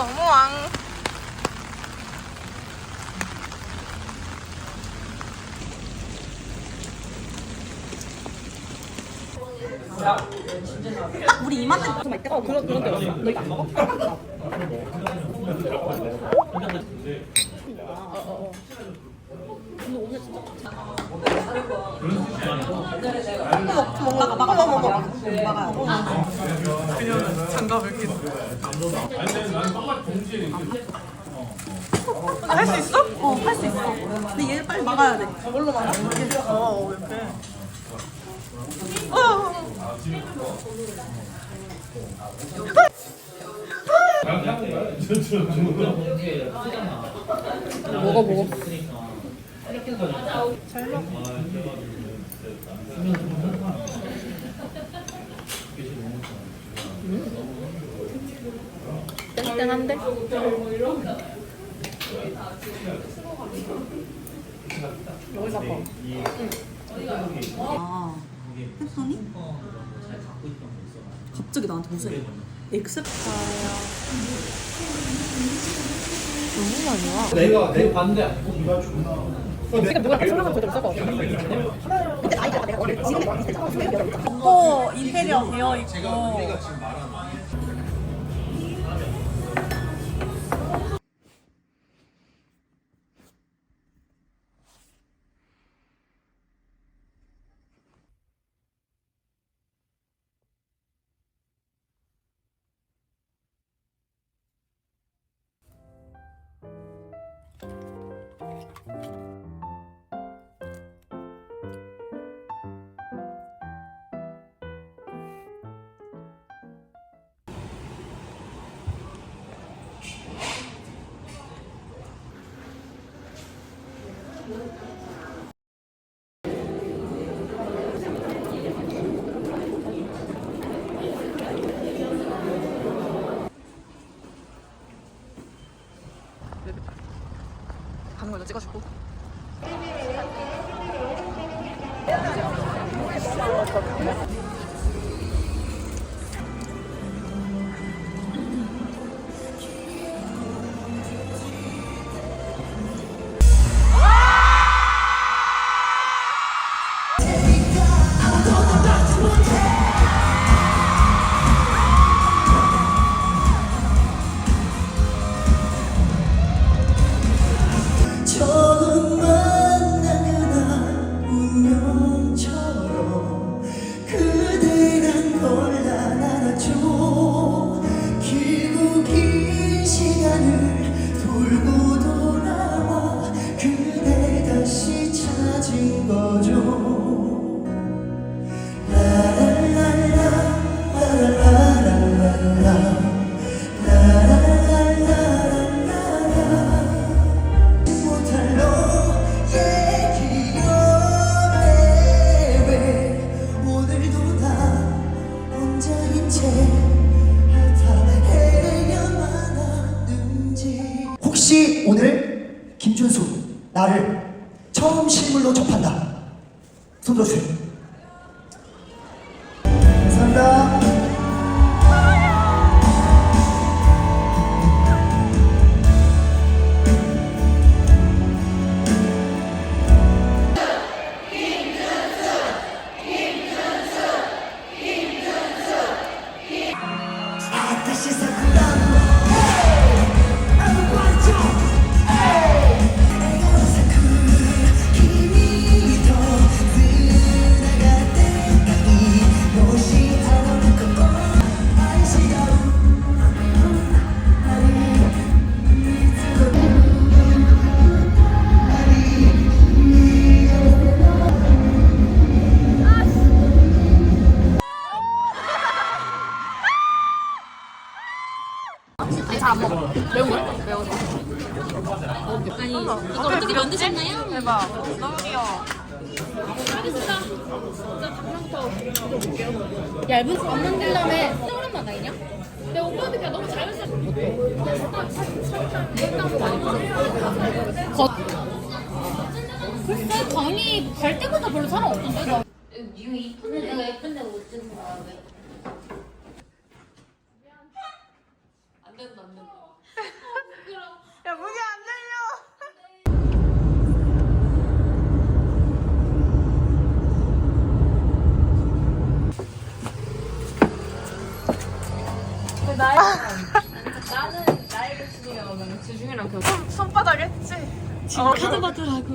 너무 왕. 우리 이만큼 좀 있다가 어, 그런 그런 데 왔어. 너희 안 먹어? 근데 오늘 진짜 막아 막아 막아 막아 막아야 장갑을 끼. 할수 있어? 어할 수 있어 근데 얘를 빨리 막아야 돼 저걸로 막아. 어, 왜 이렇게? 어. 먹어 먹어. 땡땡한데? 여기 봐봐. 아 했더니 갑자기 나한테 무슨 엑셉트 너무 많이 와. 내가 내 반대 아니고 네가 존나 지금 누가 생각하면 제대로 쓸거 같아. 어 인테리어 되어 있고 찍어주고. 혹시 오늘 김준수 나를 처음 실물로 접한다. 손 들어주세요 감사합니다 아니 이거 어떻게 만드셨나요? 대박. 너무 귀여워. 얇은 안 만들려면 썰은 맛 아니냐? 근데 오빠한테 그냥 너무. 겉. 글쎄 강의 갈 때마다 별로 사람 없던데. 나 이거 이쁜데 내가 예쁜데 지금 어, 카드 받으라고.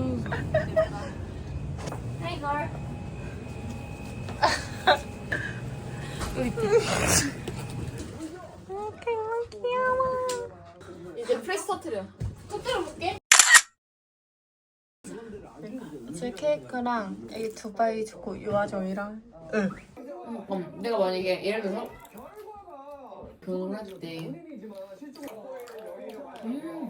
Hey girl. 이제 프레스 터트려. 터트려 볼게. 제 케이크랑 이 두바이 초코 유화정이랑 음, 내가 만약에 예를 들어서 결혼을 했을 때 음,